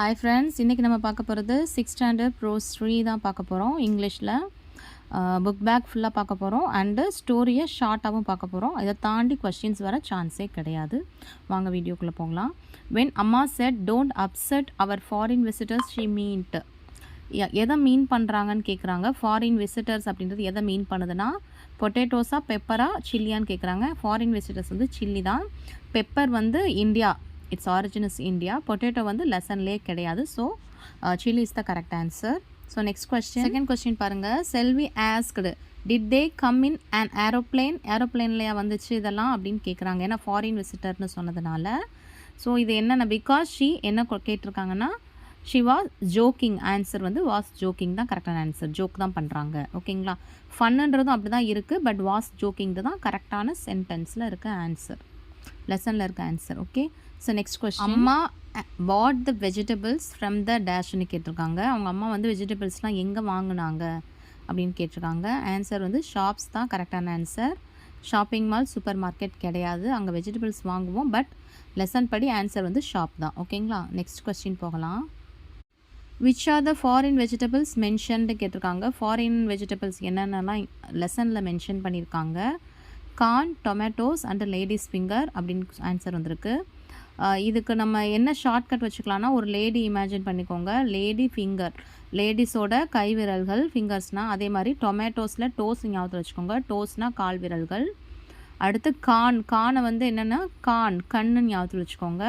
Hi friends இன்றைக்கி நம்ம பார்க்க போகிறது சிக்ஸ் ஸ்டாண்டர்ட் ப்ரோஸ் த்ரீ தான் பார்க்க போகிறோம் இங்கிலீஷில் புக் பேக் ஃபுல்லாக பார்க்க போகிறோம் அண்டு ஸ்டோரியை ஷார்ட்டாகவும் பார்க்க போகிறோம் இதை தாண்டி கொஸ்டின்ஸ் வர சான்ஸே கிடையாது. வாங்க வீடியோக்குள்ளே போகலாம். வென் அம்மா said don't upset our foreign visitors she meant எதை மீன் பண்ணுறாங்கன்னு கேட்குறாங்க ஃபாரின் விசிட்டர்ஸ் அப்படின்றது எதை மீன் பண்ணுதுன்னா பொட்டேட்டோஸா பெப்பரா சில்லியான்னு கேட்குறாங்க ஃபாரின் விசிட்டர்ஸ் வந்து சில்லி தான். பெப்பர் வந்து India it's origin is India potato வந்து லெசன்லேயே கிடையாது. So chilli is the correct answer so next question second question பாருங்கள் Selvi asked did they come in and aeroplane ஏரோப்ளேன்லையா வந்துச்சு இதெல்லாம்? அப்படின்னு கேட்குறாங்க ஏன்னா ஃபாரின் விசிட்டர்னு சொன்னதுனால. ஸோ இது என்னென்ன? பிகாஸ் ஷீ என்ன கேட்டிருக்காங்கன்னா ஷி வாஸ் ஜோக்கிங் ஆன்சர் வந்து வாஸ் ஜோக்கிங் தான் கரெக்டான ஆன்சர் ஜோக் தான் பண்ணுறாங்க ஓகேங்களா ஃபன்னுன்றதும் அப்படி தான் இருக்குது பட் வாஸ் ஜோக்கிங் தான் கரெக்டான சென்டென்ஸில் இருக்க ஆன்சர் லெசனில் இருக்க answer okay so next question அம்மா bought the vegetables from the டேஷ்னு கேட்டிருக்காங்க. அவங்க அம்மா வந்து வெஜிடபிள்ஸ்லாம் எங்கே வாங்குனாங்க அப்படின்னு கேட்டிருக்காங்க. ஆன்சர் வந்து ஷாப்ஸ் தான் கரெக்டான answer shopping mall super market கிடையாது. அங்கே வெஜிடபிள்ஸ் வாங்குவோம் பட் லெசன் படி ஆன்சர் வந்து ஷாப் தான் ஓகேங்களா? நெக்ஸ்ட் கொஸ்டின் போகலாம். Which are the foreign vegetables mentioned கேட்டிருக்காங்க. ஃபாரின் வெஜிடபிள்ஸ் என்னென்னலாம் லெசனில் மென்ஷன் பண்ணியிருக்காங்க. Corn tomatoes and ladies finger அப்படின்னு ஆன்சர் வந்திருக்கு. இதுக்கு நம்ம என்ன ஷார்ட்கட் வச்சுக்கலாம்னா ஒரு லேடி இமேஜின் பண்ணிக்கோங்க. லேடி ஃபிங்கர் லேடிஸோட கை விரல்கள் ஃபிங்கர்ஸ்னால் அதே மாதிரி டொமேட்டோஸில் டோஸ் ஞாபகத்தில் வச்சுக்கோங்க. டோஸ்னால் கால் விரல்கள். அடுத்து கான் கானை வந்து என்னென்னா கான் கண்ணு ஞாபகத்தில் வச்சுக்கோங்க.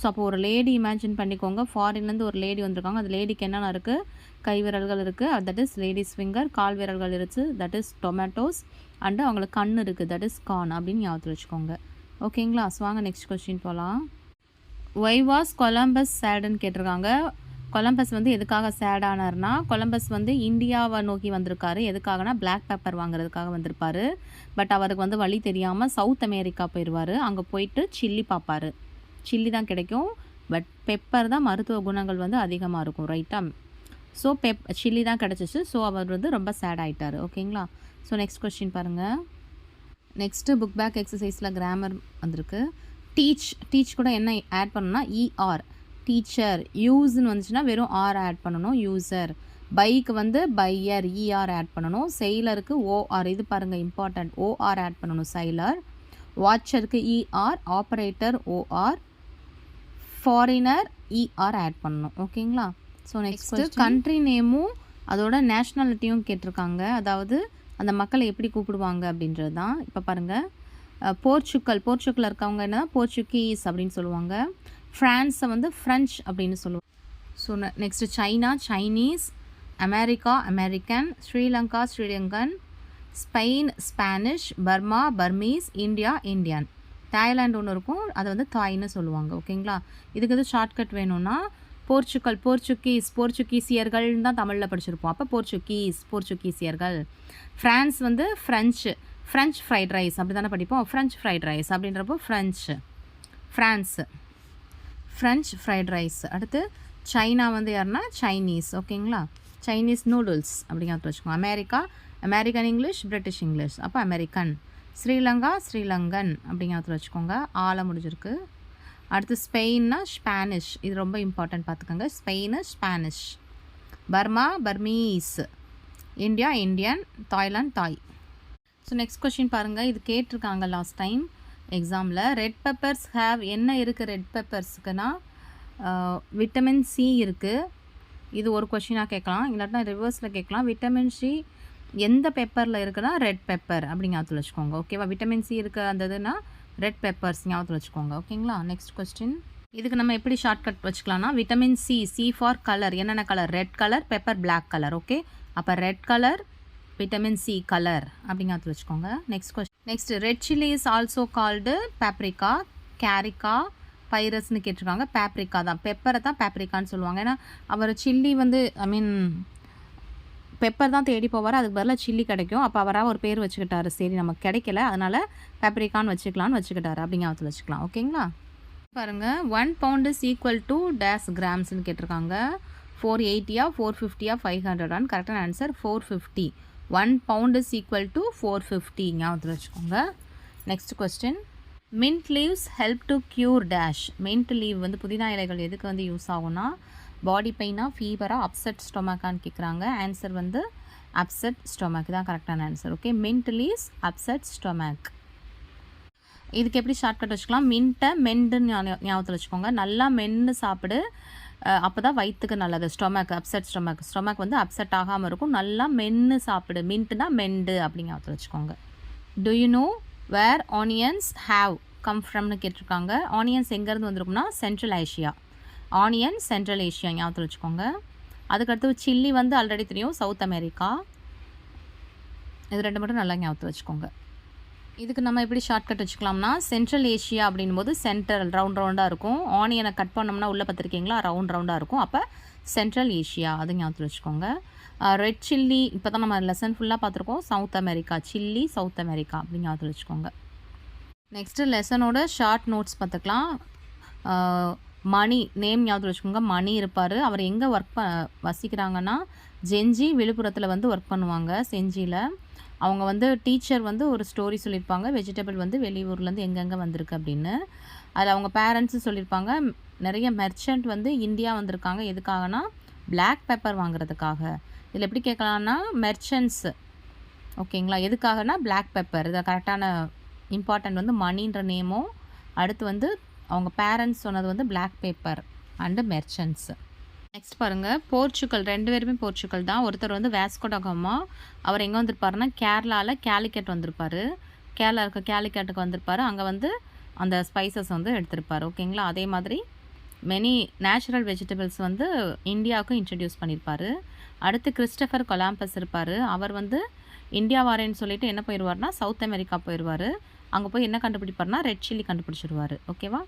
ஸோ அப்போ ஒரு லேடி இமேஜின் பண்ணிக்கோங்க. ஃபாரின்லேருந்து ஒரு லேடி வந்திருக்காங்க. அந்த லேடிக்கு என்னென்ன இருக்குது கை விரல்கள் இருக்குது தட் இஸ் லேடிஸ் ஃபிங்கர் கால் விரல்கள் இருக்குது தட் இஸ் டொமேட்டோஸ் அண்டு அவங்களுக்கு கண் இருக்குது தட் இஸ் கான் அப்படின்னு ஞாபகத்தில் வச்சுக்கோங்க. ஓகேங்களா ஸோ வாங்க நெக்ஸ்ட் கொஸ்டின் போகலாம் ஒய் வாஸ் கொலம்பஸ் சேடுன்னு கேட்டிருக்காங்க. கொலம்பஸ் வந்து எதுக்காக சேட் ஆனார்னா கொலம்பஸ் வந்து இந்தியாவை நோக்கி வந்திருக்காரு. எதுக்காகனா பிளாக் பேப்பர் வாங்குறதுக்காக வந்திருப்பார். பட் அவருக்கு வந்து வழி தெரியாமல் சவுத் அமெரிக்கா போயிடுவார் அங்கே போயிட்டு சில்லி பார்ப்பாரு சில்லி தான் கிடைக்கும். பட் பெப்பர் தான் மருத்துவ குணங்கள் வந்து அதிகமாக இருக்கும் ரைட்டா ஸோ பெப் சில்லி தான் கிடச்சிச்சு. ஸோ அவர் வந்து ரொம்ப சேட் ஆகிட்டார் ஓகேங்களா ஸோ நெக்ஸ்ட் கொஸ்டின் பாருங்கள் நெக்ஸ்ட்டு புக் பேக் எக்ஸசைஸில் கிராமர் வந்திருக்கு. டீச் டீச் கூட என்ன ஆட் பண்ணணும்னா இஆர் டீச்சர் யூஸ்ன்னு வந்துச்சுன்னா வெறும் ஆர் ஆட் பண்ணணும் யூசர் பைக்கு வந்து பையர் இஆர் ஆட் பண்ணணும். செயலருக்கு ஓஆர் இது பாருங்கள் இம்பார்ட்டண்ட் ஓஆர் ஆட் பண்ணணும் செயலர் வாட்சருக்கு ER operator OR foreigner ER add பண்ணணும். ஓகேங்களா ஸோ நெக்ஸ்ட்டு கண்ட்ரி நேமும் அதோட நேஷ்னாலிட்டியும் கேட்டிருக்காங்க. அதாவது அந்த மக்களை எப்படி கூப்பிடுவாங்க அப்படின்றது தான். இப்போ பாருங்கள் போர்ச்சுக்கல். போர்ச்சுக்கல் இருக்கவங்க என்ன போர்ச்சுகீஸ் அப்படின்னு சொல்லுவாங்க. ஃப்ரான்ஸை வந்து ஃப்ரெஞ்ச் அப்படின்னு சொல்லுவாங்க. So next China Chinese America American Sri Lanka Sri Lankan Spain Spanish Burma Burmese India Indian Thailand ஒன்று இருக்கும். அதை வந்து தாய்னு சொல்லுவாங்க. ஓகேங்களா? இதுக்கு எதுவும் ஷார்ட்கட் வேணும்னா போர்ச்சுக்கல் போர்ச்சுகீஸ் போர்ச்சுகீசியர்கள்னு தான் தமிழில் படிச்சிருப்போம். அப்போ போர்ச்சுகீஸ் போர்ச்சுகீசியர்கள். ஃப்ரான்ஸ் வந்து ஃப்ரெஞ்சு ஃப்ரெஞ்ச் ஃப்ரைட் ரைஸ் அப்படி தானே படிப்போம்? ஃப்ரெஞ்ச் ஃப்ரைட் ரைஸ் அப்படின்றப்போ French France French fried rice அடுத்து சைனா வந்து யாருன்னா? சைனீஸ் ஓகேங்களா? சைனீஸ் நூடுல்ஸ் அப்படிங்கிறத வச்சுக்கோங்க. America American English British English அப்போ அமெரிக்கன் ஸ்ரீலங்கா ஸ்ரீலங்கன் அப்படிங்கிறத வச்சுக்கோங்க. ஆளை முடிஞ்சிருக்கு. அடுத்து ஸ்பெயின்னா ஸ்பானிஷ். இது ரொம்ப இம்பார்ட்டன்ட் பார்த்துக்கோங்க. Spain Spanish. Burma Burmese. India Indian. Thailand Thai. So next question பாருங்கள் இது கேட்டிருக்காங்க லாஸ்ட் டைம் எக்ஸாமில் ரெட் பெப்பர்ஸ் ஹேவ் என்ன இருக்குது ரெட் பெப்பர்ஸுக்குன்னா விட்டமின் சி இருக்குது இது ஒரு கொஷினாக கேட்கலாம். இல்லாட்டினா ரிவர்ஸில் கேட்கலாம். விட்டமின் சி எந்த பெப்பரில் இருக்குன்னா ரெட் பெப்பர் அப்படி ஞாபகத்தில் வச்சுக்கோங்க. ஓகேவா விட்டமின் சி இருக்க அந்த இதுனா ரெட் பெப்பர்ஸ் ஞாபகத்தில் வச்சுக்கோங்க. ஓகேங்களா நெக்ஸ்ட் கொஸ்டின் இதுக்கு நம்ம எப்படி shortcut வச்சுக்கலாம்னா vitamin C C for colour என்னென்ன colour red colour pepper black colour okay அப்போ red colour vitamin C colour அப்படிங்கிறது வச்சுக்கோங்க. Next question next red chilli is also called paprika கேரிக்கா பைரஸ்னு கேட்டிருக்காங்க. பேப்ரிக்கா தான். பெப்பரை தான் பேப்ரிக்கான்னு சொல்லுவாங்க. ஏன்னா அவர் சில்லி வந்து ஐ மீன் பெப்பர் தான் தேடி போவார். அதுக்கு பதிலாக சில்லி கிடைக்கும். அப்போ அவராக ஒரு பேர் வச்சுக்கிட்டாரு. சரி நமக்கு கிடைக்கல. அதனால் பேப்ரிக்கான்னு வச்சுக்கலான்னு வச்சுக்கிட்டாரு. அப்படிங்கிறத வச்சுக்கலாம். ஓகேங்களா? பாருங்கள் one pound is equal to dash கிராம்ஸ்னு கேட்டிருக்காங்க. ஃபோர் எயிட்டியா ஃபோர் ஃபிஃப்டியா ஃபைவ் ஹண்ட்ரடான்னு கரெக்டான answer four fifty one pound is equal to four fifty ஞாபகத்தில் வச்சுக்கோங்க. Next question mint leaves help to cure dash mint leaf வந்து புதினா இலைகள் எதுக்கு வந்து யூஸ் ஆகும்னா பாடி பெயினாக ஃபீவராக அப்செட் ஸ்டொமக்கான்னு கேட்குறாங்க ஆன்சர் வந்து அப்செட் ஸ்டொமக் தான் கரெக்டான answer. Okay mint leaves upset stomach. இதுக்கு எப்படி ஷார்ட்கட் வச்சுக்கலாம்? மின்ட்டை மெண்டுன்னு ஞாபகத்தில் வச்சுக்கோங்க. நல்லா மென்று சாப்பிடு. அப்போ தான் வயிற்றுக்கு நல்லது. Stomach upset stomach. ஸ்டொமக் வந்து அப்செட் ஆகாமல் இருக்கும். நல்லா மென்று சாப்பிடு. மின்ட்டுனா மெண்டு அப்படிங்க ஞாபகத்தில் வச்சுக்கோங்க. Do you know where onions have come ஃப்ரம்னு கேட்டிருக்காங்க. ஆனியன்ஸ் எங்கேருந்து வந்திருக்கும்னா Central Asia onion Central Asia ஞாபகத்தில் வச்சுக்கோங்க. அதுக்கடுத்து சில்லி வந்து ஆல்ரெடி தெரியும் சவுத் அமெரிக்கா. இது ரெண்டு மட்டும் நல்லா ஞாபகத்தில் வச்சுக்கோங்க. இதுக்கு நம்ம எப்படி ஷார்ட்கட் வச்சுக்கலாம்னா சென்ட்ரல் ஏஷியா அப்படின்போது சென்ட்ரல் ரவுண்ட் ரவுண்டாக இருக்கும். ஆனியனை கட் பண்ணோம்னா உள்ளே பார்த்துருக்கீங்களா? ரவுண்ட் ரவுண்டாக இருக்கும். அப்போ சென்ட்ரல் ஏஷியா அது ஞாபகத்தில் வச்சுக்கோங்க. ரெட் சில்லி இப்போ தான் நம்ம லெசன் ஃபுல்லாக பார்த்துருக்கோம். South America chilli South America அப்படின்னு ஞாபகத்தில் வச்சுக்கோங்க. நெக்ஸ்ட்டு லெசனோட ஷார்ட் நோட்ஸ் பார்த்துக்கலாம். மணி நேம் ஞாபகம் வச்சுக்கோங்க. மணி இருப்பார். அவர் எங்கே ஒர்க் ப வசிக்கிறாங்கன்னா ஜெஞ்சி விழுப்புரத்தில் வந்து ஒர்க் பண்ணுவாங்க செஞ்சியில் அவங்க வந்து டீச்சர் வந்து ஒரு ஸ்டோரி சொல்லியிருப்பாங்க வெஜிடபிள் வந்து வெளியூர்லேருந்து எங்கெங்கே வந்திருக்கு அப்படின்னு. அதில் அவங்க பேரண்ட்ஸு சொல்லியிருப்பாங்க நிறைய மெர்ச்சன்ட் வந்து இந்தியா வந்திருக்காங்க. எதுக்காகனா பிளாக் பேப்பர் வாங்குறதுக்காக. இதில் எப்படி கேட்கலான்னா மெர்ச்சன்ட்ஸ் ஓகேங்களா? எதுக்காகனா பிளாக் பெப்பர் இதை கரெக்டான இம்பார்ட்டன்ட் வந்து மணின்ற நேமும் அடுத்து வந்து அவங்க பேரண்ட்ஸ் சொன்னது வந்து black pepper and merchants next பாருங்கள் போர்ச்சுக்கல் ரெண்டு பேருமே போர்ச்சுக்கல் தான். ஒருத்தர் வந்து வேஸ்கோடகமா அவர் எங்கே வந்திருப்பாருன்னா கேரளாவில் கேலிக்கட் வந்திருப்பாரு. கேரளா இருக்க கேலிக்கட்டுக்கு வந்திருப்பாரு. அங்கே வந்து அந்த ஸ்பைசஸ் வந்து எடுத்திருப்பார். ஓகேங்களா அதே மாதிரி மெனி நேச்சுரல் வெஜிடபிள்ஸ் வந்து இந்தியாவுக்கும் இன்ட்ரடியூஸ் பண்ணியிருப்பாரு அடுத்து கிறிஸ்டபர் கொலாம்பஸ் இருப்பார். அவர் வந்து இந்தியா வாரேன்னு சொல்லிட்டு என்ன போயிடுவார்னா சவுத் அமெரிக்கா போயிடுவார் அங்கே போய் என்ன கண்டுபிடிப்பார்னா ரெட் சில்லி கண்டுபிடிச்சிருவாரு. ஓகேவா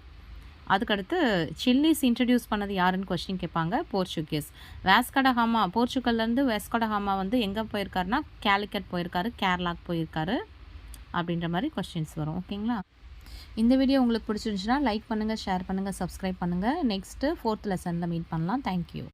அதுக்கடுத்து சில்லிஸ் இன்ட்ரடியூஸ் பண்ணது யாருன்னு கொஸ்டின் கேட்பாங்க? போர்ச்சுகீஸ். வேஸ்கடஹாமா போர்ச்சுகல்லேருந்து வேஸ்கடஹாமா வந்து எங்கே போயிருக்காருன்னா கேலிக்கட் போயிருக்காரு கேரளாக்கு போயிருக்காரு அப்படின்ற மாதிரி கொஸ்டின்ஸ் வரும். ஓகேங்களா இந்த வீடியோ உங்களுக்கு பிடிச்சிருந்துச்சுன்னா லைக் பண்ணுங்கள் ஷேர் பண்ணுங்கள் சப்ஸ்கிரைப் பண்ணுங்கள் நெக்ஸ்ட்டு ஃபோர்த் லெசனில் மீட் பண்ணலாம். Thank you